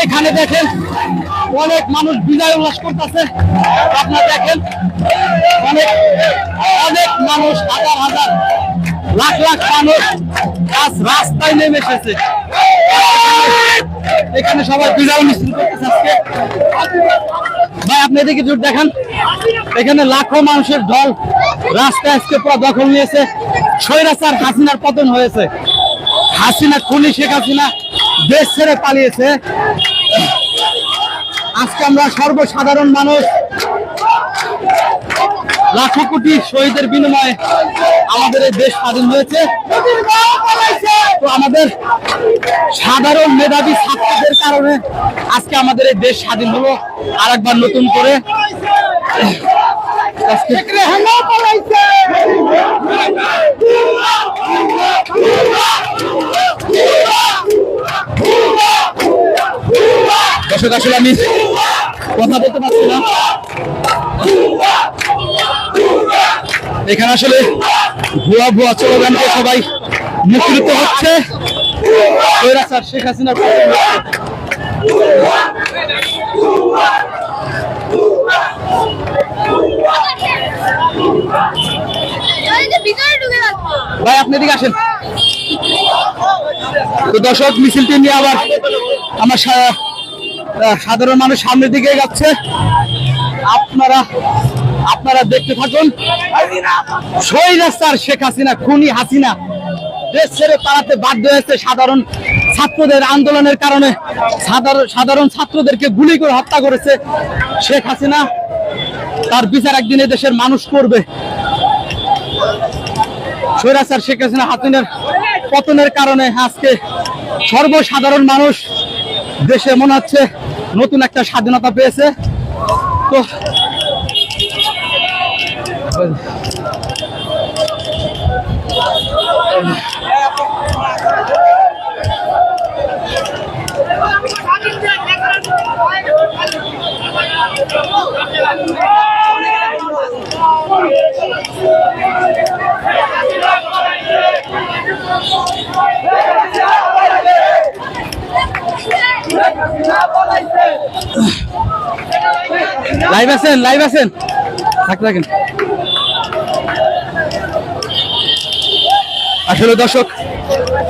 এইখানে দেখেন অনেক মানুষ বিজয় উল্লাস করতেছে। আপনারা দেখেন অনেক অনেক মানুষ, হাজার হাজার, লাখ লাখ মানুষ আজ রাস্তায় নেমে এসেছে। এখানে সবাই বিজয় মিছিল করতেছে আজকে। ভাই, আপনি এদিকে জোর দেখান। এখানে লাখো মানুষের ঢল রাস্তা আজকে পুরো দখল নিয়েছে। স্বৈরাচার হাসিনার পতন হয়েছে। হাসিনা, খুনি শেখ হাসিনা। দেশ ছেড়ে পালিয়েছে। আজকে আমরা সর্বসাধারণ মানুষ লাখো কোটি শহীদের বিনিময়ে আমাদের এই দেশ স্বাধীন হয়েছে। তো আমাদের সাধারণ মেধাবী ছাত্রদের কারণে আজকে আমাদের এই দেশ স্বাধীন হলো। আর একবার নতুন করে দর্শক, আসলে আমি কথা বলতে পারছি না। এখানে আসলে ভুয়া ভুয়া স্লোগানকে সবাই মুখরিত হচ্ছে। স্বৈরাচার শেখ যাচ্ছে ভাই, আপনি এদিকে আসেন। তো দর্শক, মিছিলটি নিয়ে আবার আমার সাধারণ মানুষ সামনের দিকে যাচ্ছে আপনারা আপনারা দেখতে থাকুন। স্বৈরাচার শেখ হাসিনা, খুনি হাসিনা, দেশ ছেড়ে পালাতে বাধ্য হয়েছে সাধারণ ছাত্রদের আন্দোলনের কারণে। সাধারণ সাধারণ ছাত্রদেরকে গুলি করে হত্যা করেছে শেখ হাসিনা। তার বিচার একদিন দেশের মানুষ করবে। স্বৈরাচার শেখ হাসিনা হাসিনার পতনের কারণে আজকে সর্বসাধারণ মানুষ দেশে মনে হচ্ছে নতুন একটা স্বাধীনতা পেয়েছে। তো লাইভ আছেন লাইভ আছেন থাকতে থাকেন। আসলে দর্শক,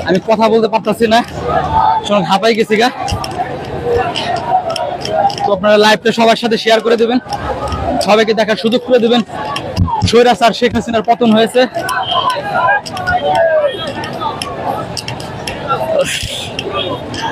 আমি কথা বলতে পারতাছি না। শোনো হাঁপাই গেছি গা। তো আপনারা লাইভটা সবার সাথে শেয়ার করে দেবেন। সবাইকে দেখার সুযোগ করে দেবেন। স্বৈরাচার শেখ হাসিনার পতন হয়েছে।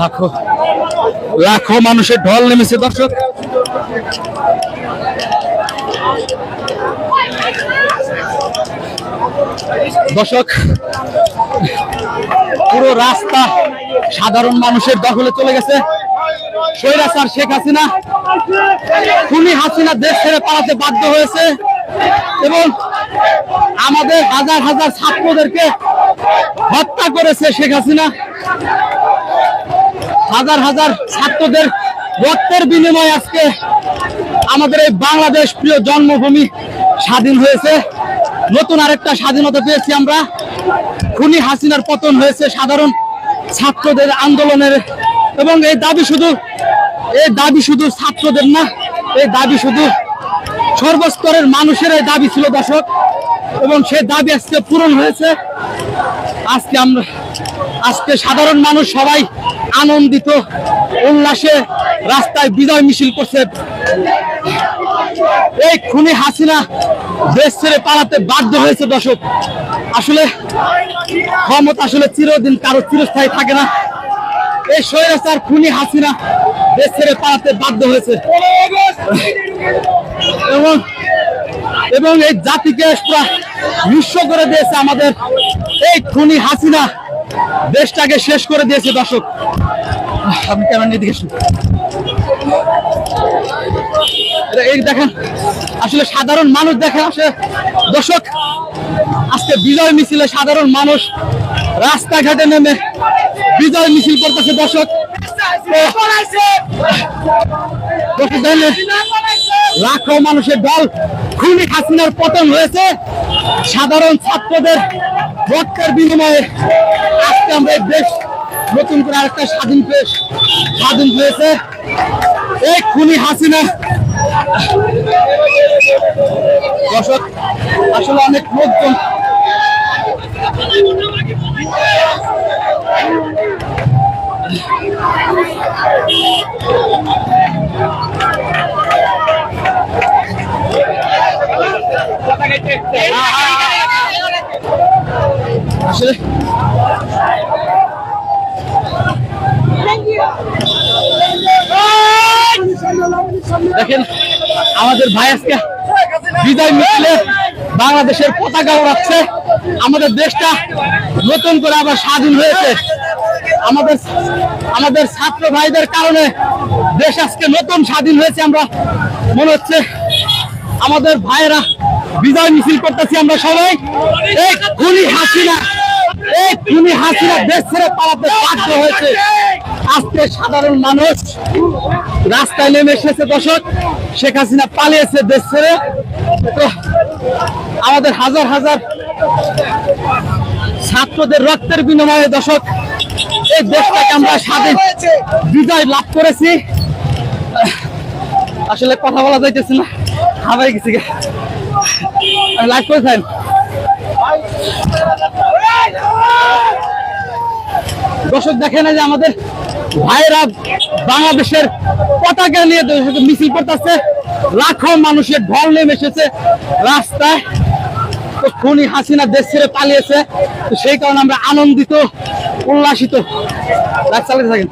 লাখো লাখো মানুষের ঢল নেমেছে, দর্শক। দর্শক, পুরো রাস্তা সাধারণ মানুষের দখলে চলে গেছে। স্বৈরাচার শেখ হাসিনা, খুনি হাসিনা দেশ ছেড়ে পালাতে বাধ্য হয়েছে এবং আমাদের হাজার হাজার ছাত্রদেরকে হত্যা করেছে শেখ হাসিনা। হাজার হাজার ছাত্রদের রক্তের বিনিময়ে আজকে আমাদের এই বাংলাদেশ প্রিয় জন্মভূমি স্বাধীন হয়েছে। নতুন আরেকটা স্বাধীনতা পেয়েছি আমরা। খুনি হাসিনার পতন হয়েছে সাধারণ ছাত্রদের আন্দোলনের। এবং এই দাবি শুধু, এই দাবি শুধু ছাত্রদের না, এই দাবি শুধু সর্বস্তরের মানুষের এই দাবি ছিল দর্শক। এবং সেই দাবি আজকে পূরণ হয়েছে। আজকে আমরা আজকে সাধারণ মানুষ সবাই আনন্দিত, উল্লাসে রাস্তায় বিজয় মিছিল করছে। এই খুনি হাসিনা দেশ ছেড়ে পালাতে বাধ্য হয়েছে দর্শক। আসলে ক্ষমতা আসলে চিরদিন কারও চিরস্থায়ী থাকে না। এই স্বৈরাচার খুনি হাসিনা দেশ ছেড়ে পালাতে বাধ্য হয়েছে। এবং এবং এই জাতিকে নিঃস্ব করে দিয়েছে আমাদের এই খুনি হাসিনা। দেশটাকে শেষ করে দিয়েছে দর্শক। আপনি ক্যামেরা নিয়ে দিকে এই দেখেন আসলে সাধারণ মানুষ দেখেন আসলে দর্শক আজকে বিজয় মিছিলে সাধারণ মানুষ রাস্তাঘাটে নেমে বিজয় মিছিল করতেছে দর্শক। লাখো মানুষের দল খুনি হাসিনার পতন হয়েছে। সাধারণ ছাত্রদের রক্তের বিনিময়ে আজকে আমরা দেশ নতুন করে আরেকটা স্বাধীন পেশ স্বাধীন হয়েছে। এই খুনি হাসিনা দর্শক, আসলে অনেক লোকজন আসলে। দেখেন, আমাদের ভাই আজকে বিদায় মিছিলে বাংলাদেশের পতাকা উড়াচ্ছে আমাদের দেশটা নতুন করে আবার স্বাধীন হয়েছে। আমাদের আমাদের ছাত্র ভাইদের কারণে দেশ আজকে নতুন স্বাধীন হয়েছে আমরা। মনে হচ্ছে আমাদের ভাইয়েরা বিজয় মিছিল করতেছি আমরা সবাই। হাসিনা। এই খুনি হাসিনা দেশ ছেড়ে পালাতে বাধ্য হয়েছে। আজকে সাধারণ মানুষ রাস্তায় নেমে এসেছে দর্শক। শেখ হাসিনা পালিয়েছে দেশ ছেড়ে। আমাদের হাজার হাজার ছাত্রদের রক্তের বিনিময়ে দশক এই দেশটাকে আমরা স্বাধীন বিজয় লাভ করেছি। আসলে কথা বলা যাইতেছে না। হাবাই গেছি লাইভ করেছেন? দর্শক দেখেন এই যে আমাদের ভাইরা বাংলাদেশের পতাকা নিয়ে মিছিল করতেছে। লাখো মানুষের ঢল নেমে এসেছে রাস্তায়। খুনি হাসিনা দেশ ছেড়ে পালিয়েছে। তো সেই কারণে আমরা আনন্দিত, উল্লাসিত। চালাতে থাকেন।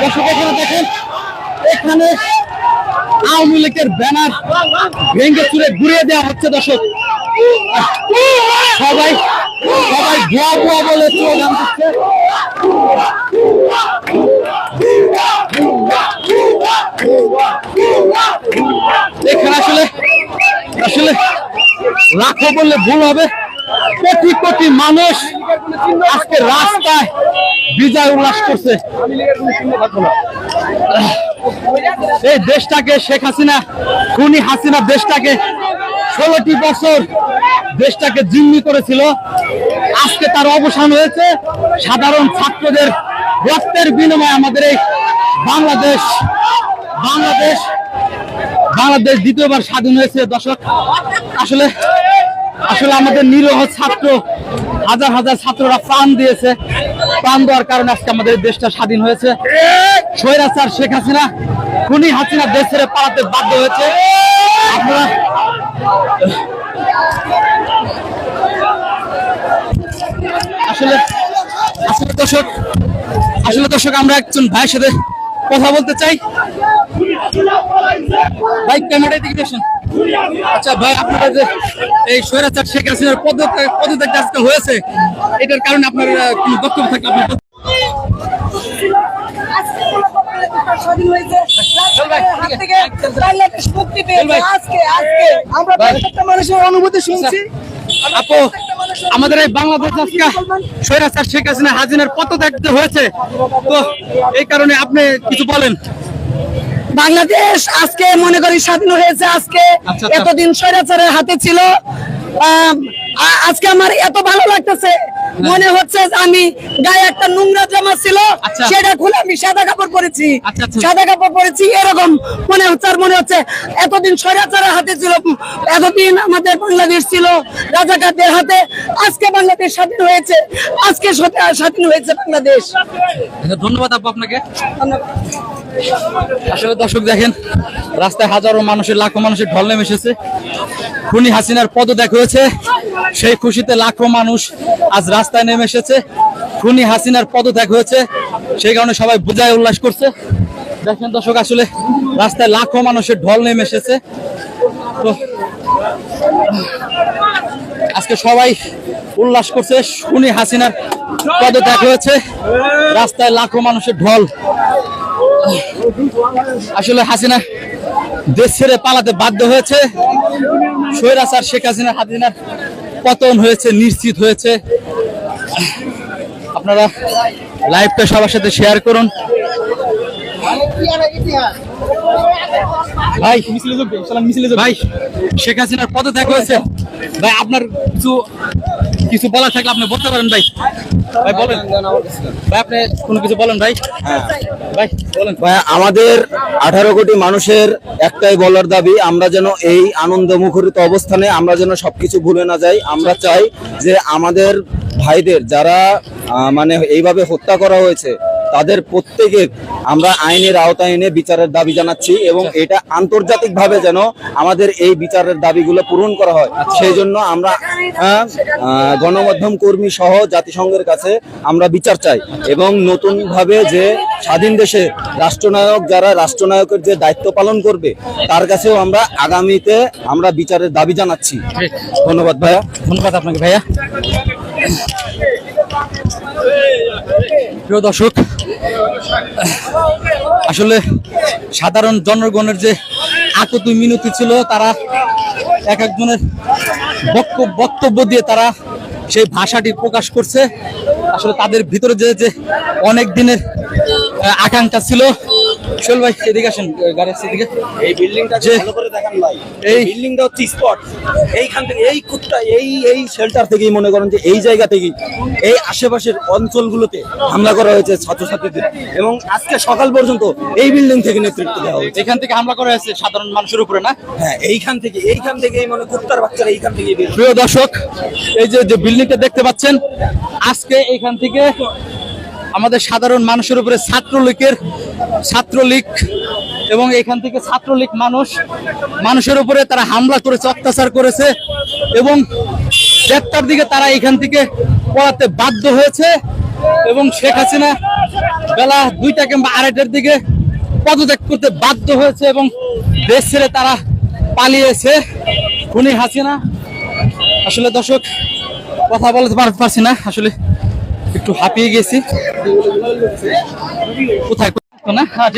দর্শক, এখানে দেখেন, এখানে আওয়ামী লীগের ব্যানার ভেঙে চুরে ঘুরিয়ে দেওয়া হচ্ছে, দর্শক। সবাই সবাই ভুয়া ভুয়া বলে এখানে আসলে আসলে লাখো বললে ভুল হবে। কোটি কোটি মানুষ আজকে রাস্তায় বিজয় উল্লাস করছে। এই দেশটাকে শেখ হাসিনা, খুনি হাসিনা দেশটাকে ষোলোটি বছর দেশটাকে জিম্মি করেছিল। আজকে তার অবসান হয়েছে। সাধারণ ছাত্রদের রক্তের বিনিময়ে আমাদের এই বাংলাদেশ বাংলাদেশ বাংলাদেশ দ্বিতীয়বার স্বাধীন হয়েছে দর্শক। আসলে আসলে আমাদের নিরহ ছাত্র, হাজার হাজার ছাত্ররা প্রাণ দিয়েছে। প্রাণ দেওয়ার কারণে আজকে আমাদের দেশটা স্বাধীন হয়েছে। স্বৈরাচার শেখ হাসিনা খুনি হাসিনা দেশ ছেড়ে পালাতে বাধ্য হয়েছে। আপনারা আসলে আসলে দর্শক আসলে দর্শক, আমরা একজন ভাইয়ের সাথে কথা বলতে চাই। ভাই ক্যামেরা দিকে আসুন আচ্ছা ভাই, আপনারা যে এই স্বৈরাচার শেখ হাসিনার পদত্যাগ আজকে হয়েছে, এটার কারণে আপনার কোনো বক্তব্য থাকলে আপনি বলতে- আজকে স্বাধীন হয়েছে। হাত থেকে বাংলাদেশ মুক্তি পেয়েছে। আজকে আজকে আমরা প্রত্যেকটা মানুষের অনুভূতি শুনছি। আপু আমাদের এই বাংলাদেশ আজকে স্বৈরাচার শেখ হাসিনা হাজিনের পদত্যাগ হয়েছে তো এই কারণে আপনি কিছু বলেন। বাংলাদেশ আজকে মনে করি স্বাধীন হয়েছে। আজকে আচ্ছা, আচ্ছা। এতদিন স্বৈরাচারের হাতে ছিল। আজকে আমার এত ভালো লাগতেছে মনে হচ্ছে আমি গায়ে একটা নোংরা জামা ছিল আচ্ছা। সেটা খুলে আমি সাদা কাপড় পরেছি। আচ্ছা, আচ্ছা। সাদা কাপড় পরেছি এরকম মনে হচ্ছে আর মনে হচ্ছে এতদিন স্বৈরাচারের হাতে ছিল এতদিন আমাদের বাংলাদেশ ছিল রাজাকারদের হাতে। আজকে বাংলাদেশ স্বাধীন হয়েছে আজকে স্বাধীন হয়েছে বাংলাদেশ। ধন্যবাদ আপু আপনাকে। আসলে দর্শক দেখেন রাস্তায় হাজারো মানুষের লাখো মানুষের ঢল নেমে এসেছে। খুনি হাসিনার পদত্যাগ হয়েছে। সেই খুশিতে লাখো মানুষ আজ রাস্তায় নেমে এসেছে। খুনি হাসিনার পদত্যাগ হয়েছে। সেই কারণে সবাই বোঝায় উল্লাস করছে। দেখেন দর্শক, আসলে রাস্তায় লাখো মানুষের ঢল নেমে এসেছে। তো, আজকে সবাই উল্লাস করছে। শুনি হাসিনার পদত্যাগ হয়েছে। রাস্তায় লাখো মানুষের ঢল। আসলে হাসিনা দেশ ছেড়ে পালাতে বাধ্য হয়েছে। স্বৈরাচার শেখ হাসিনা হাসিনার পতন হয়েছে, নিশ্চিত হয়েছে। আপনারা লাইভটা সবার সাথে শেয়ার করুন। ভাই ভাই শেখ হাসিনার পদত্যাগ হয়েছে। ভাই আপনার কিছু কিছু বলা থাকলে আপনি বলতে পারেন ভাই। ভাই বলেন। ভাই আপনি কোনো কিছু বলেন ভাই। ভাই বলেন। ভাই, আমাদের আঠারো কোটি মানুষের একটাই বলার দাবি আমরা যেন এই আনন্দ মুখরিত অবস্থানে আমরা যেন সবকিছু ভুলে না যাই। আমরা চাই যে আমাদের ভাইদের যারা মানে এইভাবে হত্যা করা হয়েছে তাদের প্রত্যেকের আমরা আইনের আওতায় এনে বিচারের দাবি জানাচ্ছি এবং এটা আন্তর্জাতিকভাবে যেন আমাদের এই বিচারের দাবিগুলো পূরণ করা হয়। সেই জন্য আমরা গণমাধ্যম কর্মী সহ জাতিসংঘের কাছে আমরা বিচার চাই এবং নতুনভাবে যে স্বাধীন দেশে রাষ্ট্রনায়ক যারা রাষ্ট্রনায়কের যে দায়িত্ব পালন করবে তার কাছেও আমরা আগামীতে আমরা বিচারের দাবি জানাচ্ছি। ধন্যবাদ ভাইয়া। ধন্যবাদ আপনাকে ভাইয়া। প্রিয় দর্শক, আসলে সাধারণ জনগণের যে আকুতি মিনতি ছিল, তারা এক একজনের বক্তব্য বক্তব্য দিয়ে তারা সেই ভাষাটি প্রকাশ করছে। আসলে তাদের ভিতরে যে যে অনেক দিনের আকাঙ্ক্ষা ছিল শোল ভাই এদিকে আসেন গাড়ি আসছে এই বিল্ডিংটা ভালো করে দেখান ভাই। এই- বিল্ডিংটা হচ্ছে স্পট এইখান থেকে এই কুত্তা এই এই শেল্টার থেকেই মনে করেন যে এই জায়গা থেকেই এই আশেপাশের অঞ্চলগুলোতে হামলা করা হয়েছে ছাত্রছাত্রীদের। এবং আজকে সকাল পর্যন্ত এই বিল্ডিং থেকে নেতৃত্ব দেওয়া হয়েছে। এখান থেকে হামলা করা হয়েছে সাধারণ মানুষের উপরে না? হ্যাঁ এইখান থেকে এইখান থেকে মানে কুত্তার বাচ্চারা এইখান থেকে প্রিয় দর্শক এই যে যে বিল্ডিংটা দেখতে পাচ্ছেন আজকে এইখান থেকে আমাদের সাধারণ মানুষের উপরে ছাত্রলীগের ছাত্রলীগ এবং এখান থেকে ছাত্রলীগ মানুষ, মানুষের উপরে তারা হামলা করেছে, অত্যাচার করেছে এবং দেড়টার দিকে তারা এখান থেকে পড়াতে বাধ্য হয়েছে এবং শেখ হাসিনা বেলা দুইটা কিংবা আড়াইটার দিকে পদত্যাগ করতে বাধ্য হয়েছে এবং দেশ ছেড়ে তারা পালিয়েছে। খুনি হাসিনা, আসলে দর্শক, কথা বলতে পারছি না, আসলে একটু হাঁপিয়ে গেছি। কোথায়? হ্যাঁ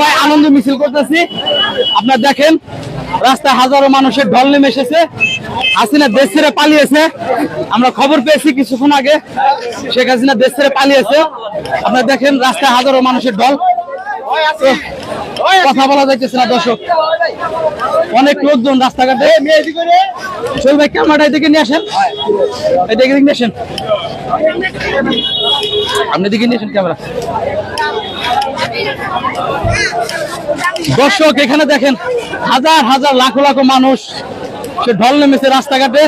হ্যাঁ, আনন্দ মিছিল করতেছি। আপনারা দেখেন রাস্তায় হাজারো মানুষের ঢল নেমে এসেছে। হাসিনা দেশ ছেড়ে পালিয়েছে। আমরা খবর পেয়েছি কিছুক্ষণ আগে শেখ হাসিনা দেশ ছেড়ে পালিয়েছে। আপনারা দেখেন রাস্তায় হাজারো মানুষের ঢল। কথা বলা যাইতেছে না দর্শক। অনেক লোকজন রাস্তাঘাটে চল ভাই ক্যামেরাটা এদিকে নিয়ে আসেন। এদিকে নিয়ে আসেন। আপনি দিকে নিয়ে আসেন ক্যামেরা। দর্শক এখানে দেখেন হাজার হাজার লাখো লাখো মানুষ সে ঢল নেমেছে রাস্তাঘাটে।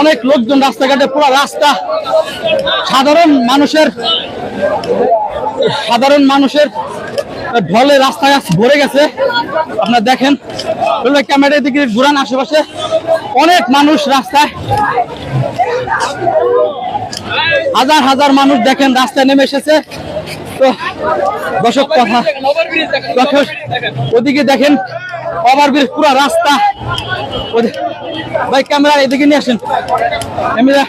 অনেক লোকজন রাস্তাঘাটে পুরো রাস্তা সাধারণ মানুষের সাধারণ মানুষের ঢলে রাস্তায় ভরে গেছে। আপনারা দেখেন ক্যামেরার দিকে ঘুরান আশেপাশে। অনেক মানুষ রাস্তায়। হাজার হাজার মানুষ দেখেন, রাস্তায় নেমে এসেছে। তো, দর্শক কথা ওদিকে দেখেন, ওভারব্রিজ, পুরো রাস্তা। ভাই, ক্যামেরা এদিকে নিয়ে আসেন। ক্যামেরা।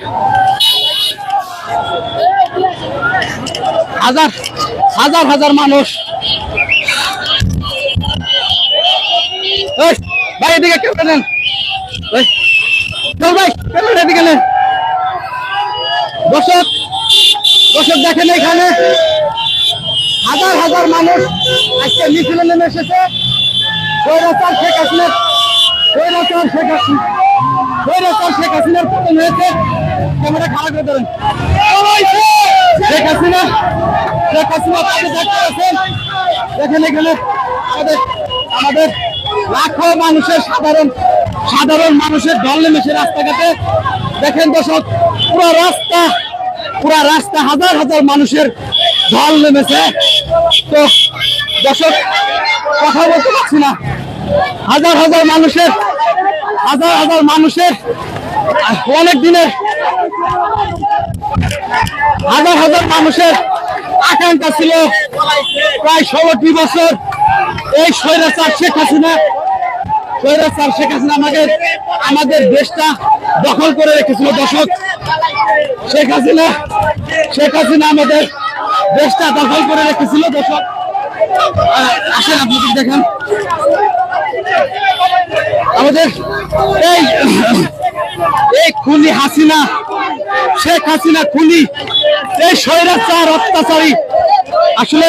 হাজার হাজার হাজার মানুষ। ভাই, এদিকে ক্যামেরা নেন? ভাই ক্যামেরা এদিকে নেন? দর্শক দর্শক দেখেন এখানে। হাজার হাজার মানুষ আজকে মিছিলে নেমে এসেছে। শেখ স্বৈরাচার শেখ হাসিনা। শেখ হাসিনার পতন হয়েছে। ক্যামেরা খারাপ ধরেন। শেখ হাসিনা শেখ হাসিনা আছেন আমাদের আমাদের লাখো মানুষের সাধারণ সাধারণ মানুষের ঢল নেমেছে রাস্তাঘাটে। দেখেন দর্শক, পুরো রাস্তা পুরো রাস্তা হাজার হাজার মানুষের ঢল নেমেছে। তো দর্শক, কথা বলতে পারছি না। হাজার হাজার মানুষের হাজার হাজার মানুষের অনেক দিনের হাজার হাজার মানুষের আকাঙ্ক্ষা ছিল। প্রায় ষোলোটি বছর এই স্বৈরাচার শেখ হাসিনা স্বৈরাচার শেখ হাসিনা আমাদের আমাদের দেশটা দখল করে রেখেছিল। দশক শেখ হাসিনা শেখ হাসিনা আমাদের দেশটা দখল করে রেখেছিল। দশক আসেন আপনাদের দেখেন। আমাদের এই এই খুনি হাসিনা, শেখ হাসিনা খুনি, এই স্বৈরাচার, অত্যাচারী। আসলে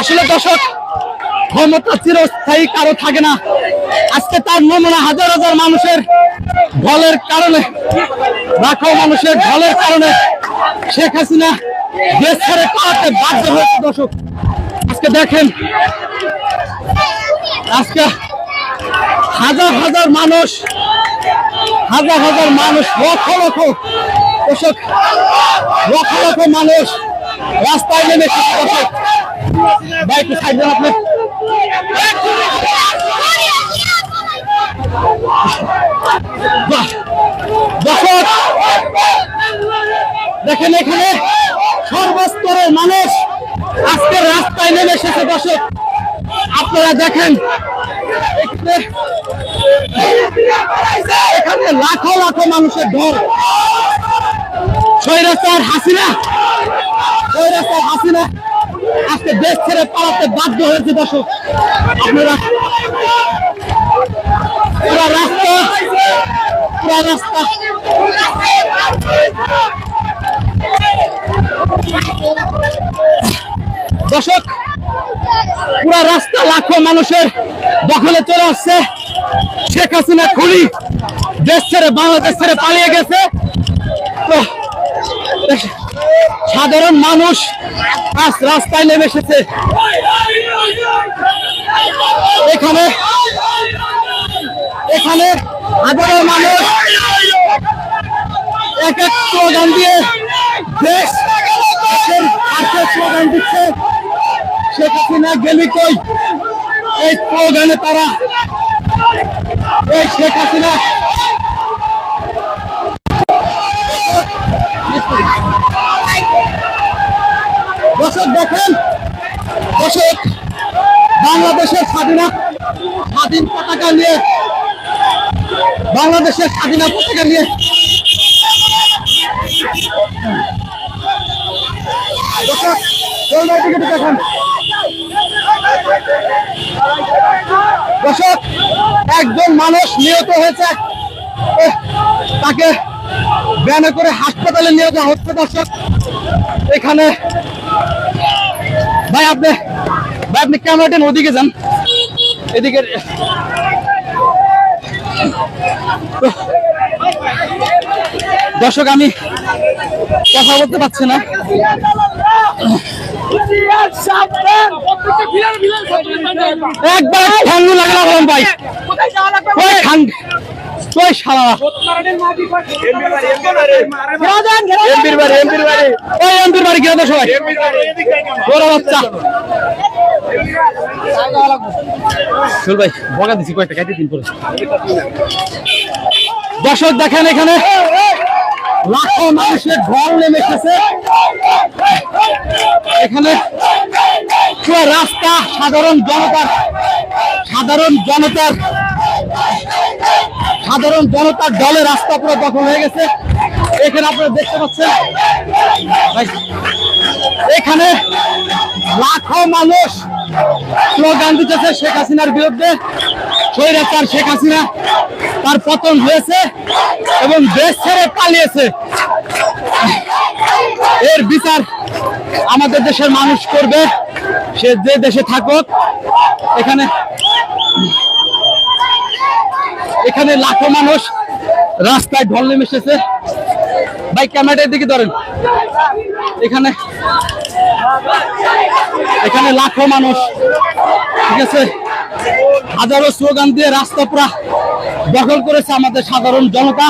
আসলে দর্শক, ক্ষমতা চিরস্থায়ী কারও থাকে না। আজকে তার নমুনা হাজার হাজার মানুষের ঢলের কারণে লাখো মানুষের ঢলের কারণে শেখ হাসিনা দেশ ছেড়ে পালাতে বাধ্য হয়েছে, দর্শক আজকে দেখেন, আজকে হাজার হাজার মানুষ, হাজার হাজার মানুষ, লক্ষ লক্ষ, দর্শক, লক্ষ লক্ষ মানুষ রাস্তায় নেমে দর্শক একটু সাইড দেন আপনি! দর্শক দেখেন এখানে সর্বস্তরের মানুষ আজকে রাস্তায় নেমে এসেছে, দর্শক। আপনারা দেখেন, এখানে লাখো লাখো মানুষের ঢল। স্বৈরাচার হাসিনা স্বৈরাচার হাসিনা আজকে দেশ ছেড়ে পালাতে বাধ্য হয়েছে, দর্শক। আপনারা পুরা রাস্তা পুরা রাস্তা। দর্শক, পুরা রাস্তা লাখো মানুষের দখলে চলে আসছে। শেখ হাসিনা খুনি দেশ ছেড়ে বাংলাদেশ ছেড়ে পালিয়ে গেছে। সাধারণ মানুষ আজ রাস্তায় নেমে এসেছে। এখানে এখানে হাজারো মানুষ এক এক স্লোগান দিয়ে দেশ স্লোগান দিচ্ছে, শেখ হাসিনা গেলি কই? এই স্লোগানে তারা, এই শেখ হাসিনা। দর্শক দেখেন, দর্শক, বাংলাদেশের স্বাধীনা, স্বাধীন পতাকা নিয়ে, বাংলাদেশের স্বাধীনা পতাকা নিয়ে দর্শক করোনার দিকে একটু দর্শক, একজন মানুষ নিহত হয়েছে। তাকে ব্যানে করে হাসপাতালে নিয়ে যাওয়া হচ্ছে, দর্শক। এখানে ভাই, আপনি ভাই, আপনি ক্যামেরাটা ওদিকে যান। এদিকে, দর্শক, আমি কথা বলতে পারছি না। একবার ঠান্ডু ভাই। সবাই দর্শক দেখেন এখানে। লাখো মানুষের ঢল নেমে এসেছে। এখানে রাস্তা সাধারণ জনতার সাধারণ জনতার সাধারণ জনতার দলে রাস্তা পুরো দখল হয়ে গেছে। এখানে আপনারা দেখতে পাচ্ছেন এখানে লাখো মানুষ স্লোগান দিতেছে শেখ হাসিনার বিরুদ্ধে। স্বৈরাচার শেখ হাসিনা তার পতন হয়েছে এবং দেশ ছেড়ে পালিয়েছে। এর বিচার আমাদের দেশের মানুষ করবে, সে যে দেশে থাকুক। এখানে এখানে লাখো মানুষ রাস্তায় ঢল নেমে এসেছে ভাই ক্যামেরাটার দিকে ধরেন। এখানে এখানে লাখো মানুষ, ঠিক আছে? হাজারো স্লোগান দিয়ে রাস্তা পুরা দখল করেছে আমাদের সাধারণ জনতা।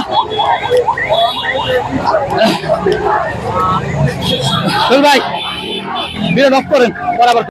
ভাই, বিরোধ করেন, বরাবর।